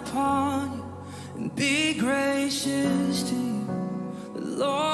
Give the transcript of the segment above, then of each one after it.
upon you and be gracious to you. The Lord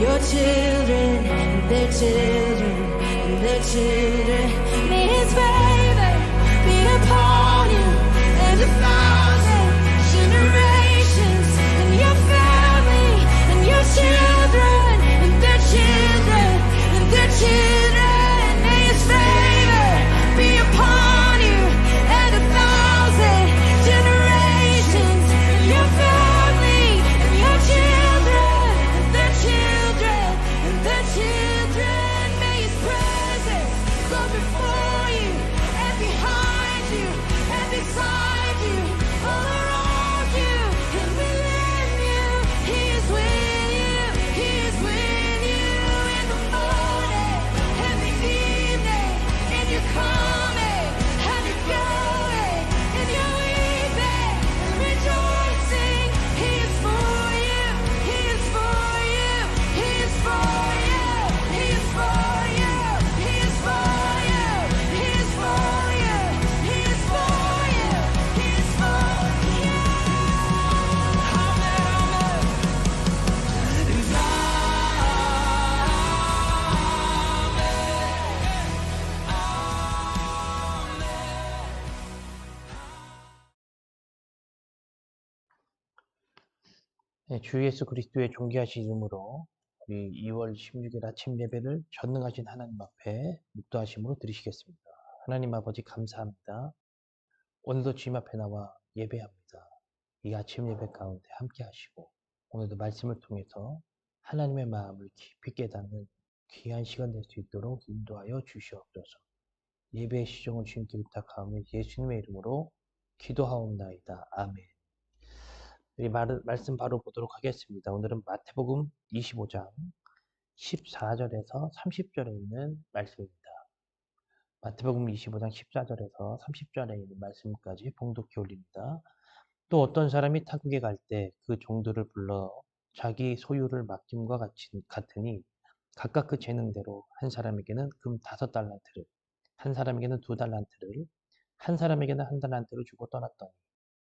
your children, their children, and their children. May His 주 예수 그리스도의 존귀하신 이름으로 우리 2월 16일 아침 예배를 전능하신 하나님 앞에 묵도하심으로 드리시겠습니다. 하나님 아버지 감사합니다. 오늘도 주님 앞에 나와 예배합니다. 이 아침 예배 가운데 함께 하시고 오늘도 말씀을 통해서 하나님의 마음을 깊이 깨닫는 귀한 시간 될 수 있도록 인도하여 주시옵소서. 예배의 시종을 주님께 부탁하며 예수님의 이름으로 기도하옵나이다. 아멘. 우리 말, 말씀 바로 보도록 하겠습니다. 오늘은 마태복음 25장 14절에서 30절에 있는 말씀입니다. 마태복음 25장 14절에서 30절에 있는 말씀까지 봉독해 올립니다. 또 어떤 사람이 타국에 갈 때 그 종들을 불러 자기 소유를 맡김과 같이, 같으니 각각 그 재능대로 한 사람에게는 금 다섯 달란트를, 한 사람에게는 두 달란트를, 한 사람에게는 한 달란트를 주고 떠났더니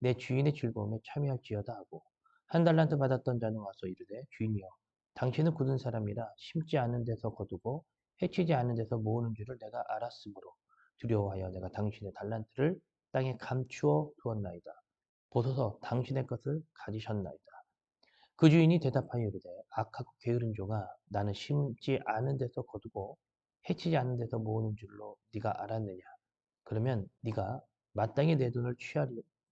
내 주인의 즐거움에 참여할지어다 하고 한 달란트 받았던 자는 와서 이르되 주인이여 당신은 굳은 사람이라 심지 않은 데서 거두고 해치지 않은 데서 모으는 줄을 내가 알았으므로 두려워하여 내가 당신의 달란트를 땅에 감추어 두었나이다. 보소서 당신의 것을 가지셨나이다. 그 주인이 대답하여 이르되 악하고 게으른 종아 나는 심지 않은 데서 거두고 해치지 않은 데서 모으는 줄로 네가 알았느냐 그러면 네가 마땅히 내 돈을 취하리,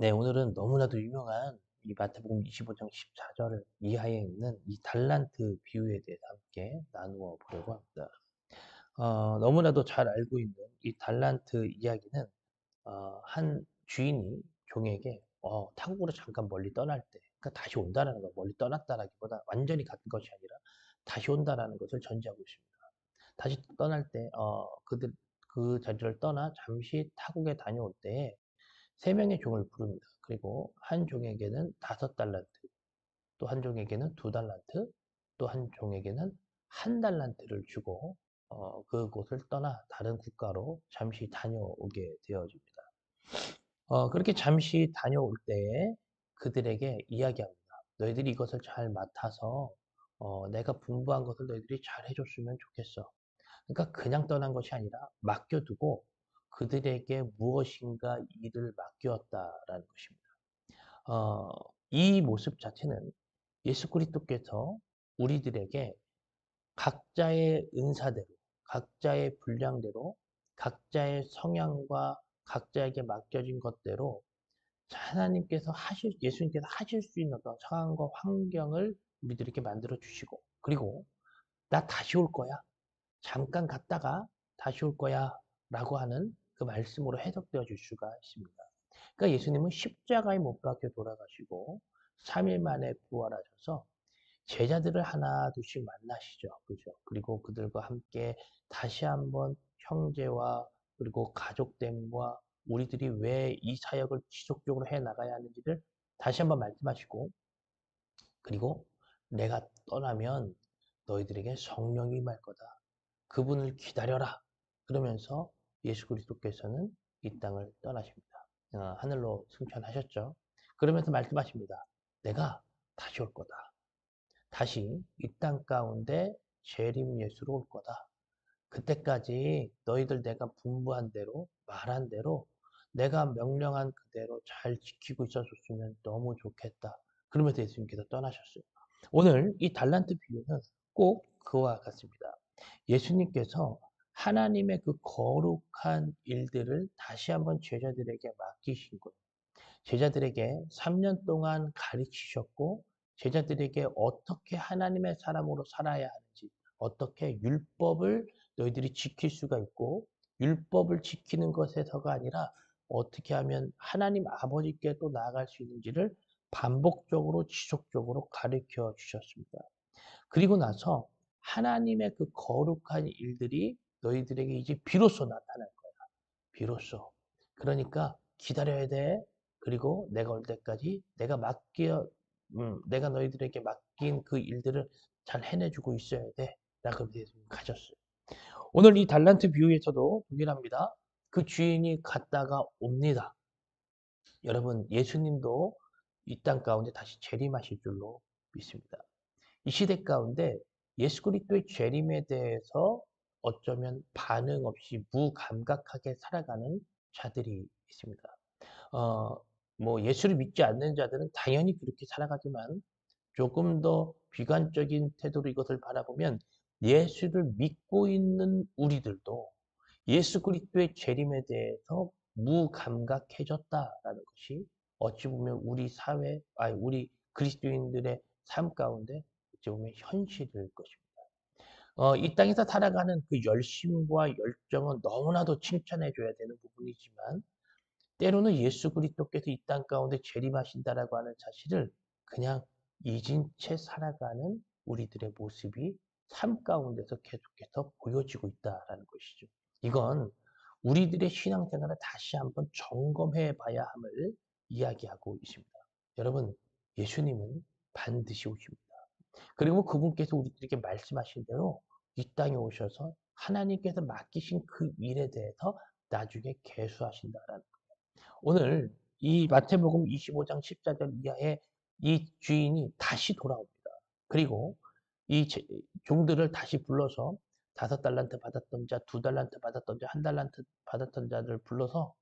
네, 오늘은 너무나도 유명한 이 마태복음 25장 14절 이하에 있는 이 달란트 비유에 대해서 함께 나누어 보려고 합니다. 어, 너무나도 잘 알고 있는 이 달란트 이야기는 어, 한 주인이 종에게 어, 타국으로 잠깐 멀리 떠날 때 그러니까 다시 온다라는 거, 멀리 떠났다라기보다 완전히 같은 것이 아니라 다시 온다라는 것을 전제하고 있습니다. 다시 떠날 때, 어, 그들, 그 자리를 떠나 잠시 타국에 다녀올 때 세 명의 종을 부릅니다. 그리고 한 종에게는 다섯 달란트, 또 한 종에게는 두 달란트, 또 한 종에게는 한 달란트를 주고 어, 그곳을 떠나 다른 국가로 잠시 다녀오게 되어집니다. 어, 그렇게 잠시 다녀올 때에 그들에게 이야기합니다. 너희들이 이것을 잘 맡아서 어, 내가 분부한 것을 너희들이 잘 해줬으면 좋겠어. 그러니까 그냥 떠난 것이 아니라 맡겨두고 그들에게 무엇인가 일을 맡겼다라는 것입니다. 어, 이 모습 자체는 예수 그리스도께서 우리들에게 각자의 은사대로, 각자의 분량대로, 각자의 성향과 각자에게 맡겨진 것대로 하나님께서 하실, 예수님께서 하실 수 있는 어떤 상황과 환경을 우리들에게 만들어 주시고, 그리고 나 다시 올 거야. 잠깐 갔다가 다시 올 거야. 라고 하는 그 말씀으로 해석되어 줄 수가 있습니다. 그러니까 예수님은 십자가에 못 박혀 돌아가시고 3일 만에 부활하셔서 제자들을 하나 둘씩 만나시죠. 그죠? 그리고 그들과 함께 다시 한번 형제와 그리고 가족됨과 우리들이 왜 이 사역을 지속적으로 해 나가야 하는지를 다시 한번 말씀하시고 그리고 내가 떠나면 너희들에게 성령이 임할 거다. 그분을 기다려라. 그러면서 예수 그리스도께서는 이 땅을 떠나십니다. 어, 하늘로 승천하셨죠. 그러면서 말씀하십니다. 내가 다시 올 거다. 다시 이 땅 가운데 재림 예수로 올 거다. 그때까지 너희들 내가 분부한 대로 말한 대로 내가 명령한 그대로 잘 지키고 있었으면 너무 좋겠다. 그러면서 예수님께서 떠나셨어요. 오늘 이 달란트 비유는 꼭 그와 같습니다. 예수님께서 하나님의 그 거룩한 일들을 다시 한번 제자들에게 맡기신 거예요. 제자들에게 3년 동안 가르치셨고 제자들에게 어떻게 하나님의 사람으로 살아야 하는지 어떻게 율법을 너희들이 지킬 수가 있고 율법을 지키는 것에서가 아니라 어떻게 하면 하나님 아버지께 또 나아갈 수 있는지를 반복적으로 지속적으로 가르쳐 주셨습니다. 그리고 나서 하나님의 그 거룩한 일들이 너희들에게 이제 비로소 나타날 거야. 비로소. 그러니까 기다려야 돼. 그리고 내가 올 때까지 내가 맡겨, 음, 내가 너희들에게 맡긴 그 일들을 잘 해내주고 있어야 돼. 라고 예수님 가셨어요. 오늘 이 달란트 비유에서도 동일합니다. 그 주인이 갔다가 옵니다. 여러분, 예수님도 이 땅 가운데 다시 재림하실 줄로 믿습니다. 이 시대 가운데 예수 그리스도의 재림에 대해서 어쩌면 반응 없이 무감각하게 살아가는 자들이 있습니다. 어, 뭐 예수를 믿지 않는 자들은 당연히 그렇게 살아가지만 조금 더 비관적인 태도로 이것을 바라보면 예수를 믿고 있는 우리들도 예수 그리스도의 재림에 대해서 무감각해졌다라는 것이 어찌 보면 우리 사회, 아니 우리 그리스도인들의 삶 가운데 어찌 보면 현실일 것입니다. 어, 이 땅에서 살아가는 그 열심과 열정은 너무나도 칭찬해 줘야 되는 부분이지만 때로는 예수 그리스도께서 이 땅 가운데 재림하신다라고 하는 사실을 그냥 잊은 채 살아가는 우리들의 모습이 삶 가운데서 계속해서 보여지고 있다라는 것이죠. 이건 우리들의 신앙생활을 다시 한번 점검해 봐야 함을 이야기하고 있습니다. 여러분, 예수님은 반드시 오십니다. 그리고 그분께서 우리들에게 말씀하신 대로 이 땅에 오셔서 하나님께서 맡기신 그 일에 대해서 나중에 개수하신다라는 거예요. 오늘 이 마태복음 25장 14절 이하에 이 주인이 다시 돌아옵니다. 그리고 이 종들을 다시 불러서 다섯 달란트 받았던 자, 두 달란트 받았던 자, 한 달란트 받았던 자들 불러서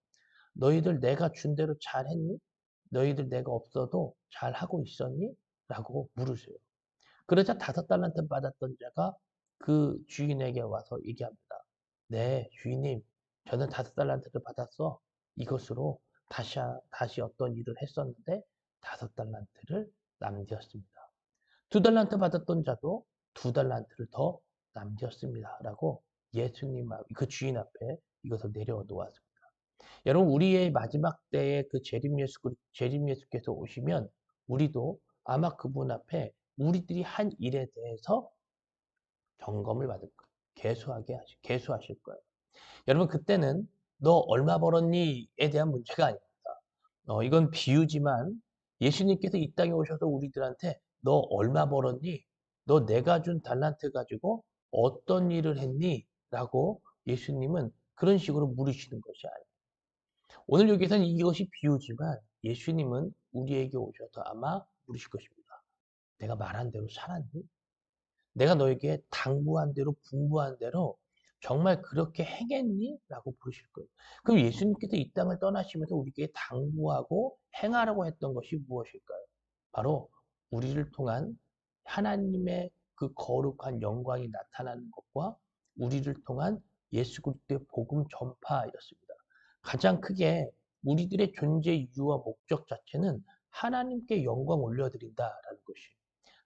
너희들 내가 준 대로 잘 했니? 너희들 내가 없어도 잘 하고 있었니? 라고 물으세요. 그러자 다섯 달란트 받았던 자가 그 주인에게 와서 얘기합니다. 네, 주인님, 저는 다섯 달란트를 받았어. 이것으로 다시, 다시 어떤 일을 했었는데 다섯 달란트를 남겼습니다. 두 달란트 받았던 자도 두 달란트를 더 남겼습니다. 라고 예수님, 그 주인 앞에 이것을 내려 놓았습니다. 여러분, 우리의 마지막 때에 그 재림 예수, 재림 예수께서 오시면 우리도 아마 그분 앞에 우리들이 한 일에 대해서 점검을 받을 거예요. 개수하게 하시, 개수하실 거예요. 여러분, 그때는 너 얼마 벌었니?에 대한 문제가 아닙니다. 어, 이건 비유지만 예수님께서 이 땅에 오셔서 우리들한테 너 얼마 벌었니? 너 내가 준 달란트 가지고 어떤 일을 했니? 라고 예수님은 그런 식으로 물으시는 것이 아니에요. 오늘 여기서는 이것이 비유지만 예수님은 우리에게 오셔서 아마 물으실 것입니다. 내가 말한 대로 살았니? 내가 너에게 당부한 대로 분부한 대로 정말 그렇게 행했니? 라고 부르실 거예요. 그럼 예수님께서 이 땅을 떠나시면서 우리에게 당부하고 행하라고 했던 것이 무엇일까요? 바로 우리를 통한 하나님의 그 거룩한 영광이 나타나는 것과 우리를 통한 예수 그리스도의 복음 전파였습니다. 가장 크게 우리들의 존재 이유와 목적 자체는 하나님께 영광 올려드린다라는 것이에요.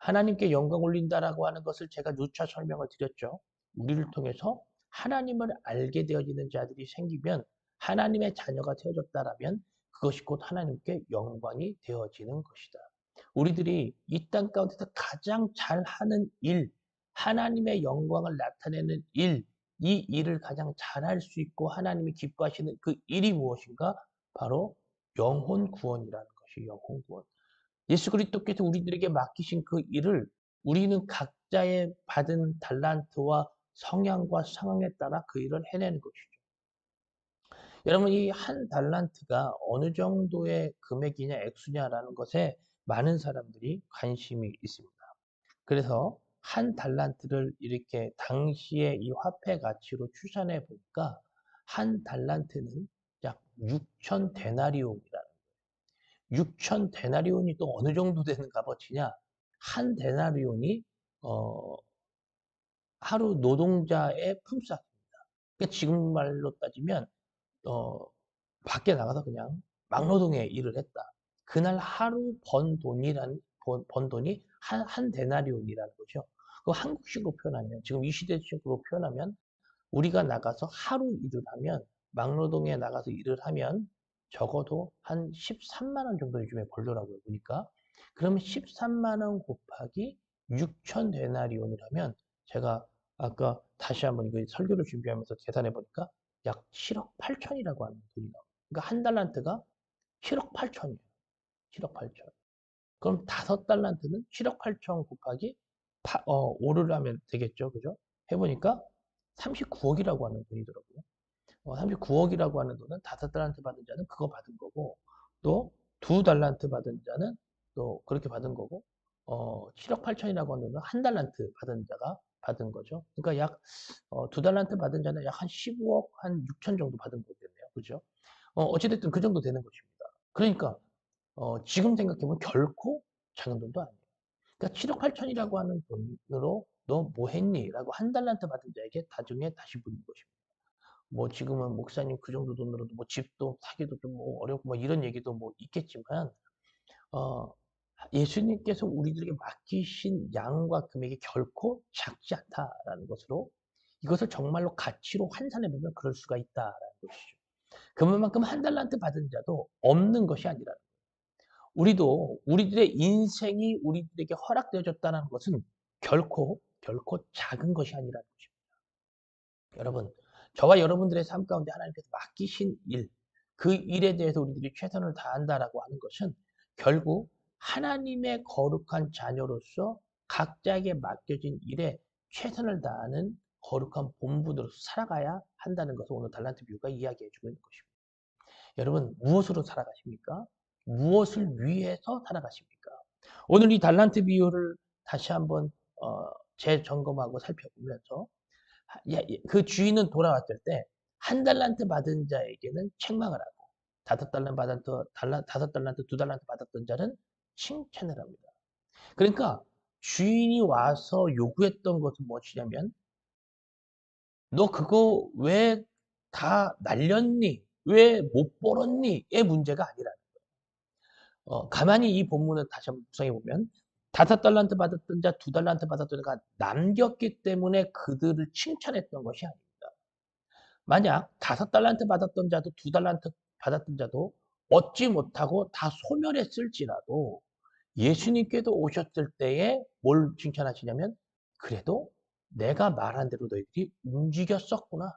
하나님께 영광 올린다라고 하는 것을 제가 누차 설명을 드렸죠. 우리를 통해서 하나님을 알게 되어지는 자들이 생기면 하나님의 자녀가 되어졌다라면 그것이 곧 하나님께 영광이 되어지는 것이다. 우리들이 이 땅 가운데서 가장 잘하는 일, 하나님의 영광을 나타내는 일, 이 일을 가장 잘할 수 있고 하나님이 기뻐하시는 그 일이 무엇인가? 바로 영혼 구원이라는 것이 영혼 구원. 예수 그리스도께서 우리들에게 맡기신 그 일을 우리는 각자의 받은 달란트와 성향과 상황에 따라 그 일을 해내는 것이죠. 여러분 이 한 달란트가 어느 정도의 금액이냐 액수냐라는 것에 많은 사람들이 관심이 있습니다. 그래서 한 달란트를 이렇게 당시의 이 화폐 가치로 추산해 보니까 한 달란트는 약 6천 데나리온이라는 거예요. 6천 데나리온이 또 어느 정도 되는 값어치냐? 한 데나리온이 어, 하루 노동자의 품삯입니다. 그러니까 지금 말로 따지면 어, 밖에 나가서 그냥 막노동에 일을 했다. 그날 하루 번 돈이란 번, 번 돈이 한, 한 데나리온이라는 거죠. 그 한국식으로 표현하면 지금 이 시대식으로 표현하면 우리가 나가서 하루 일을 하면 막노동에 나가서 일을 하면 적어도 한 13만 원 정도 요즘에 벌더라고요. 보니까. 그러면 13만 원 곱하기 6천 데나리온을 하면 제가 아까 다시 한번 이거 설교를 준비하면서 계산해 보니까 약 7억 8천이라고 하는 돈이 나와요. 그러니까 한 달란트가 7억 8천이에요. 7억 8천. 그럼 다섯 달란트는 7억 8천 곱하기 파, 어, 5를 하면 되겠죠. 그죠? 해보니까 39억이라고 하는 돈이더라고요. 어, 39억이라고 하는 돈은 다섯 달란트 받은 자는 그거 받은 거고, 또 두 달란트 받은 자는 또 그렇게 받은 거고, 어, 7억 8천이라고 하는 돈은 한 달란트 받은 자가 받은 거죠. 그러니까 약, 어, 두 달란트 받은 자는 약 한 15억, 한 6천 정도 받은 거겠네요. 그죠? 어, 어찌됐든 그 정도 되는 것입니다. 그러니까, 어, 지금 생각해보면 결코 작은 돈도 아니에요. 그러니까 7억 8천이라고 하는 돈으로 너 뭐 했니? 라고 한 달란트 받은 자에게 나중에 다시 묻는 것입니다. 뭐 지금은 목사님 그 정도 돈으로도 뭐 집도 사기도 좀 뭐 어렵고 뭐 이런 얘기도 뭐 있겠지만 어 예수님께서 우리들에게 맡기신 양과 금액이 결코 작지 않다라는 것으로 이것을 정말로 가치로 환산해 보면 그럴 수가 있다라는 것이죠. 그만큼 한 달란트 받은 자도 없는 것이 아니라는 거예요. 우리도 우리들의 인생이 우리들에게 허락되어졌다는 것은 결코 결코 작은 것이 아니라는 것입니다. 여러분, 저와 여러분들의 삶 가운데 하나님께서 맡기신 일, 그 일에 대해서 우리들이 최선을 다한다라고 하는 것은 결국 하나님의 거룩한 자녀로서 각자에게 맡겨진 일에 최선을 다하는 거룩한 본분으로서 살아가야 한다는 것을 오늘 달란트 뷰가 이야기해 주고 있는 것입니다. 여러분, 무엇으로 살아가십니까? 무엇을 위해서 살아가십니까? 오늘 이 달란트 비유를 다시 한번 어, 재점검하고 살펴보면서 그 주인은 돌아왔을 때 한 달란트 받은 자에게는 책망을 하고 다섯 달란트 받았 다섯 달란트 두 달란트 받았던 자는 칭찬을 합니다. 그러니까 주인이 와서 요구했던 것은 무엇이냐면 너 그거 왜 다 날렸니? 왜 못 벌었니?의 문제가 아니라는 거예요. 어, 가만히 이 본문을 다시 한번 구성해 보면 다섯 달란트 받았던 자, 두 달란트 받았던 자가 남겼기 때문에 그들을 칭찬했던 것이 아닙니다. 만약 다섯 달란트 받았던 자도 두 달란트 받았던 자도 얻지 못하고 다 소멸했을지라도 예수님께도 오셨을 때에 뭘 칭찬하시냐면 그래도 내가 말한 대로 너희들이 움직였었구나.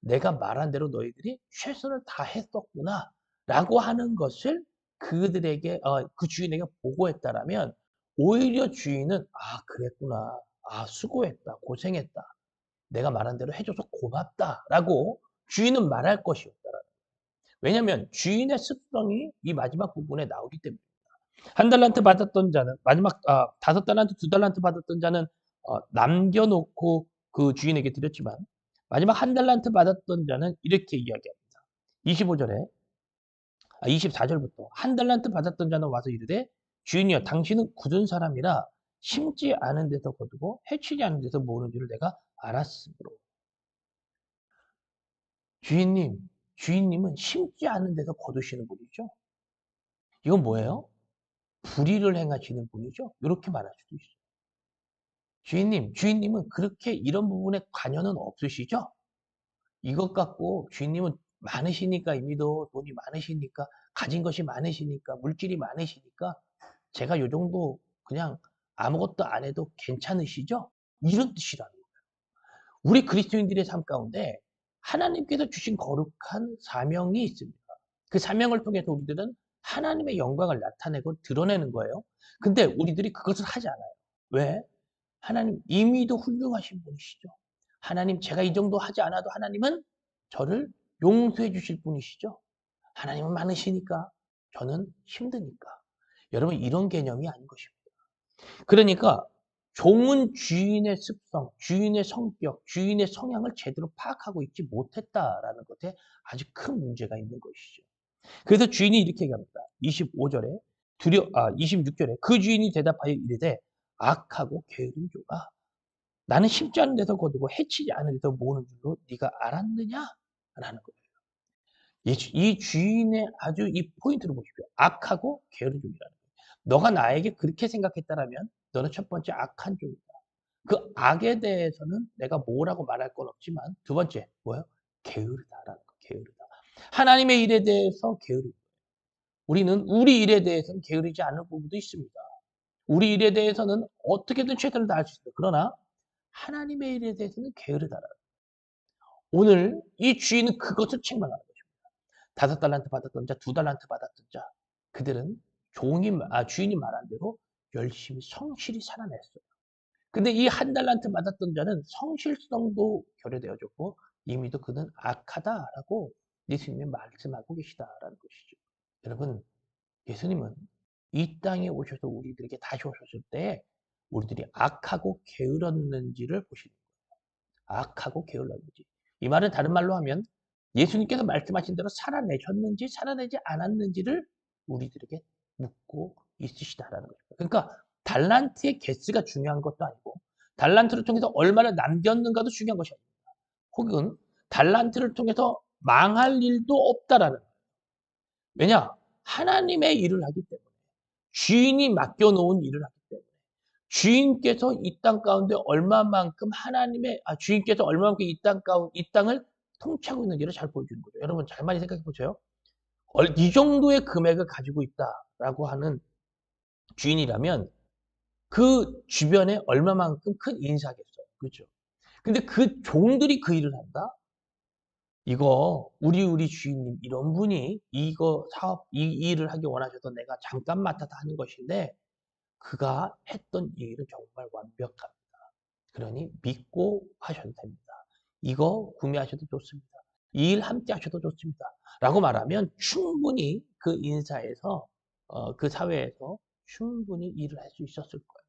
내가 말한 대로 너희들이 최선을 다했었구나. 라고 하는 것을 그들에게, 어, 그 주인에게 보고했다라면 오히려 주인은, 아, 그랬구나. 아, 수고했다. 고생했다. 내가 말한 대로 해줘서 고맙다. 라고 주인은 말할 것이었다라는 왜냐하면 주인의 습성이 이 마지막 부분에 나오기 때문입니다. 한 달란트 받았던 자는 마지막 아, 다섯 달란트, 두 달란트 받았던 자는 어, 남겨놓고 그 주인에게 드렸지만 마지막 한 달란트 받았던 자는 이렇게 이야기합니다. 25절에 아, 24절부터 한 달란트 받았던 자는 와서 이르되 주인이여 당신은 굳은 사람이라 심지 않은 데서 거두고 해치지 않은 데서 모으는 줄을 내가 알았으므로 주인님, 주인님은 심지 않은 데서 거두시는 분이죠. 이건 뭐예요? 불의를 행하시는 분이죠. 이렇게 말할 수도 있어요. 주인님, 주인님은 그렇게 이런 부분에 관여는 없으시죠? 이것 갖고 주인님은 많으시니까 이미도 돈이 많으시니까 가진 것이 많으시니까 물질이 많으시니까 제가 요 정도 그냥 아무것도 안 해도 괜찮으시죠? 이런 뜻이라는 거예요. 우리 그리스도인들의 삶 가운데 하나님께서 주신 거룩한 사명이 있습니다. 그 사명을 통해서 우리들은 하나님의 영광을 나타내고 드러내는 거예요. 근데 우리들이 그것을 하지 않아요. 왜? 하나님 이미도 훌륭하신 분이시죠. 하나님 제가 이 정도 하지 않아도 하나님은 저를 용서해 주실 분이시죠. 하나님은 많으시니까 저는 힘드니까. 여러분 이런 개념이 아닌 것입니다. 그러니까 종은 주인의 습성, 주인의 성격, 주인의 성향을 제대로 파악하고 있지 못했다라는 것에 아주 큰 문제가 있는 것이죠. 그래서 주인이 이렇게 얘기합니다. 25절에 두려 아 26절에 그 주인이 대답하여 이르되 악하고 게으른 조가 나는 심지 않은 데서 거두고 해치지 않은 데서 모으는 줄로 네가 알았느냐? 라는 거예요. 이, 주- 이 주인의 아주 이 포인트를 보십시오. 악하고 게으른 종이라는. 너가 나에게 그렇게 생각했다라면 너는 첫 번째 악한 종이다. 그 악에 대해서는 내가 뭐라고 말할 건 없지만 두 번째 뭐예요? 게으르다라는 거. 게으르다. 하나님의 일에 대해서 게으르다. 우리는 우리 일에 대해서는 게으르지 않을 부분도 있습니다. 우리 일에 대해서는 어떻게든 최선을 다할 수 있습니다. 그러나 하나님의 일에 대해서는 게으르다라는 거예요. 오늘 이 주인은 그것을 책망하는 것입니다. 다섯 달란트 받았던 자, 두 달란트 받았던 자, 그들은 종이 아, 주인이 말한 대로 열심히 성실히 살아냈어요. 근데 이 한 달란트 받았던 자는 성실성도 결여되어졌고 이미도 그는 악하다라고 예수님이 말씀하고 계시다라는 것이죠. 여러분, 예수님은 이 땅에 오셔서 우리들에게 다시 오셨을 때 우리들이 악하고 게을렀는지를 보시는 거예요. 악하고 게을렀는지. 이 말은 다른 말로 하면 예수님께서 말씀하신 대로 살아내셨는지 살아내지 않았는지를 우리들에게 묻고 있으시다라는 거죠. 그러니까 달란트의 개수가 중요한 것도 아니고 달란트를 통해서 얼마나 남겼는가도 중요한 것이 아닙니다. 혹은 달란트를 통해서 망할 일도 없다라는 거예요. 왜냐? 하나님의 일을 하기 때문에 주인이 맡겨놓은 일을 하기 때문에 주인께서 이 땅 가운데 얼마만큼 하나님의 아, 주인께서 얼마만큼 이 땅 가운 이 땅을 통치하고 있는지를 잘 보여주는 거죠. 여러분 잘 많이 생각해 보세요. 얼- 이 정도의 금액을 가지고 있다라고 하는 주인이라면 그 주변에 얼마만큼 큰 인사겠어요. 그렇죠? 근데 그 종들이 그 일을 한다? 이거 우리 우리 주인님 이런 분이 이거 사업 이 일을 하기 원하셔서 내가 잠깐 맡아서 하는 것인데 그가 했던 이 일은 정말 완벽합니다. 그러니 믿고 하셔도 됩니다. 이거 구매하셔도 좋습니다. 이 일 함께 하셔도 좋습니다. 라고 말하면 충분히 그 인사에서 어, 그 사회에서 충분히 일을 할 수 있었을 거예요.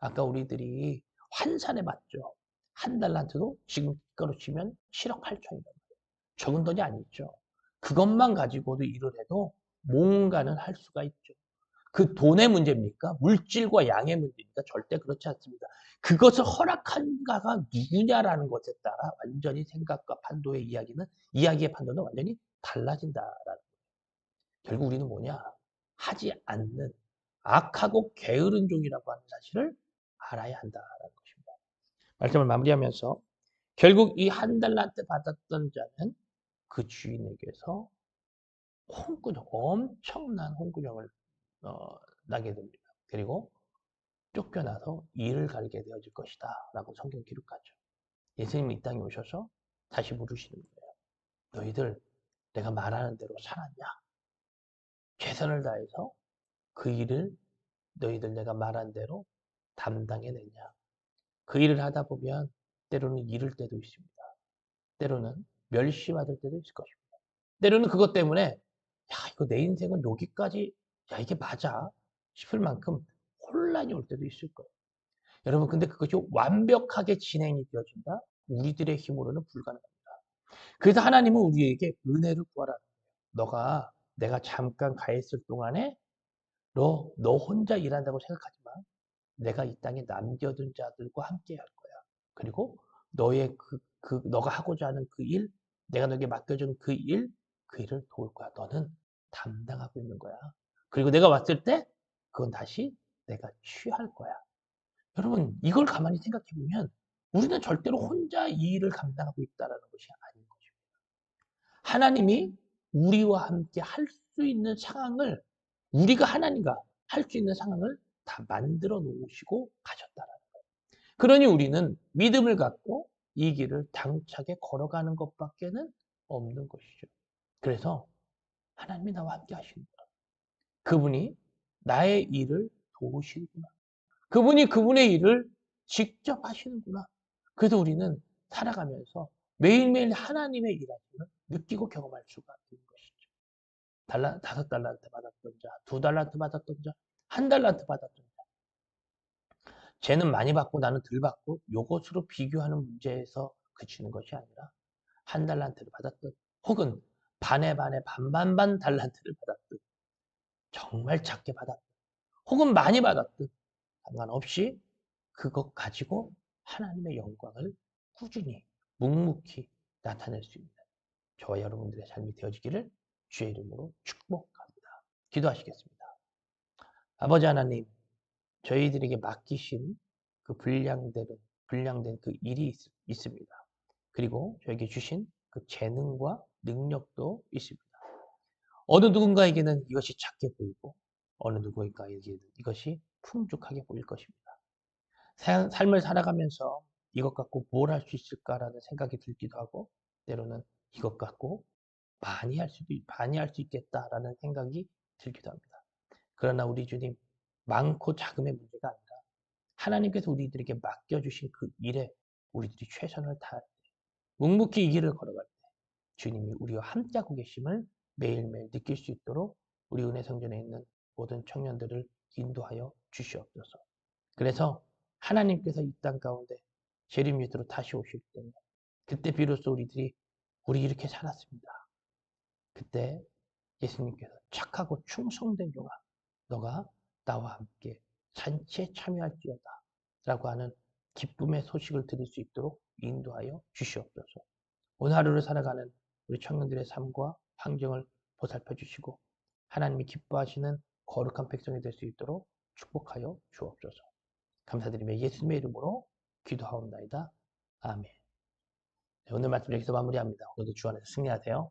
아까 우리들이 환산해 봤죠. 한 달란트도 지금 거로 치면 7억 8천이다. 적은 돈이 아니죠. 그것만 가지고도 일을 해도 뭔가는 할 수가 있죠. 그 돈의 문제입니까? 물질과 양의 문제입니까? 절대 그렇지 않습니다. 그것을 허락한가가 누구냐라는 것에 따라 완전히 생각과 판도의 이야기는 이야기의 판도는 완전히 달라진다라는 거예요. 결국 우리는 뭐냐? 하지 않는 악하고 게으른 종이라고 하는 사실을 알아야 한다라는 것입니다. 말씀을 마무리하면서 결국 이 한 달란트 받았던 자는 그 주인에게서 홍구정, 엄청난 홍구정을 어, 나게 됩니다. 그리고 쫓겨나서 일을 갈게 되어질 것이다. 라고 성경 기록하죠. 예수님이 이 땅에 오셔서 다시 물으시는 거예요. 너희들 내가 말하는 대로 살았냐? 최선을 다해서 그 일을 너희들 내가 말한 대로 담당해냈냐? 그 일을 하다 보면 때로는 잃을 때도 있습니다. 때로는 멸시받을 때도 있을 것입니다. 때로는 그것 때문에 야 이거 내 인생은 여기까지 야 이게 맞아 싶을 만큼 혼란이 올 때도 있을 거예요. 여러분 근데 그것이 완벽하게 진행이 되어진다? 우리들의 힘으로는 불가능합니다. 그래서 하나님은 우리에게 은혜를 거예요. 너가 내가 잠깐 가 있을 동안에 너, 너 혼자 일한다고 생각하지만 내가 이 땅에 남겨둔 자들과 함께 할 거야. 그리고 너의 그, 그, 너가 하고자 하는 그 일, 내가 너에게 맡겨준 그 일, 그 일을 도울 거야. 너는 담당하고 있는 거야. 그리고 내가 왔을 때 그건 다시 내가 취할 거야. 여러분, 이걸 가만히 생각해 보면 우리는 절대로 혼자 이 일을 감당하고 있다는 것이 아닌 것입니다. 하나님이 우리와 함께 할 수 있는 상황을 우리가 하나님과 할 수 있는 상황을 다 만들어 놓으시고 가셨다라는 거예요. 그러니 우리는 믿음을 갖고 이 길을 당차게 걸어가는 것밖에는 없는 것이죠. 그래서 하나님이 나와 함께 하시는구나. 그분이 나의 일을 도우시는구나. 그분이 그분의 일을 직접 하시는구나. 그래서 우리는 살아가면서 매일매일 하나님의 일하심을 느끼고 경험할 수가 있는 것이죠. 달라, 다섯 달란트 받았던 자, 두 달란트 받았던 자, 한 달란트 받았던 자. 쟤는 많이 받고 나는 덜 받고 요것으로 비교하는 문제에서 그치는 것이 아니라 한 달란트를 받았던 혹은 반에 반에 반반반 달란트를 받았듯 정말 작게 받았듯 혹은 많이 받았듯 상관없이 그것 가지고 하나님의 영광을 꾸준히 묵묵히 나타낼 수 있는 저와 여러분들의 삶이 되어지기를 주의 이름으로 축복합니다. 기도하시겠습니다. 아버지 하나님, 저희들에게 맡기신 그 분량된, 분량된 그 일이 있, 있습니다. 그리고 저에게 주신 그 재능과 능력도 있습니다. 어느 누군가에게는 이것이 작게 보이고 어느 누구인가에게는 이것이 풍족하게 보일 것입니다. 사- 삶을 살아가면서 이것 갖고 뭘 할 수 있을까라는 생각이 들기도 하고 때로는 이것 갖고 많이 할 수도 있- 많이 할 수 있겠다라는 생각이 들기도 합니다. 그러나 우리 주님 많고 작음의 문제가 아니라 하나님께서 우리들에게 맡겨주신 그 일에 우리들이 최선을 다할 때 묵묵히 이 길을 걸어갈 때 주님이 우리와 함께하고 계심을 매일매일 느낄 수 있도록 우리 은혜 성전에 있는 모든 청년들을 인도하여 주시옵소서. 그래서 하나님께서 이 땅 가운데 재림 밑으로 다시 오실 때 그때 비로소 우리들이 우리 이렇게 살았습니다. 그때 예수님께서 착하고 충성된 종아 너가 나와 함께 잔치에 참여할지어다 라고 하는 기쁨의 소식을 들을 수 있도록 인도하여 주시옵소서. 오늘 하루를 살아가는 우리 청년들의 삶과 환경을 보살펴 주시고 하나님이 기뻐하시는 거룩한 백성이 될 수 있도록 축복하여 주옵소서. 감사드리며 예수님의 이름으로 기도하옵나이다. 아멘. 네, 오늘 말씀 여기서 마무리합니다. 오늘도 주 안에서 승리하세요.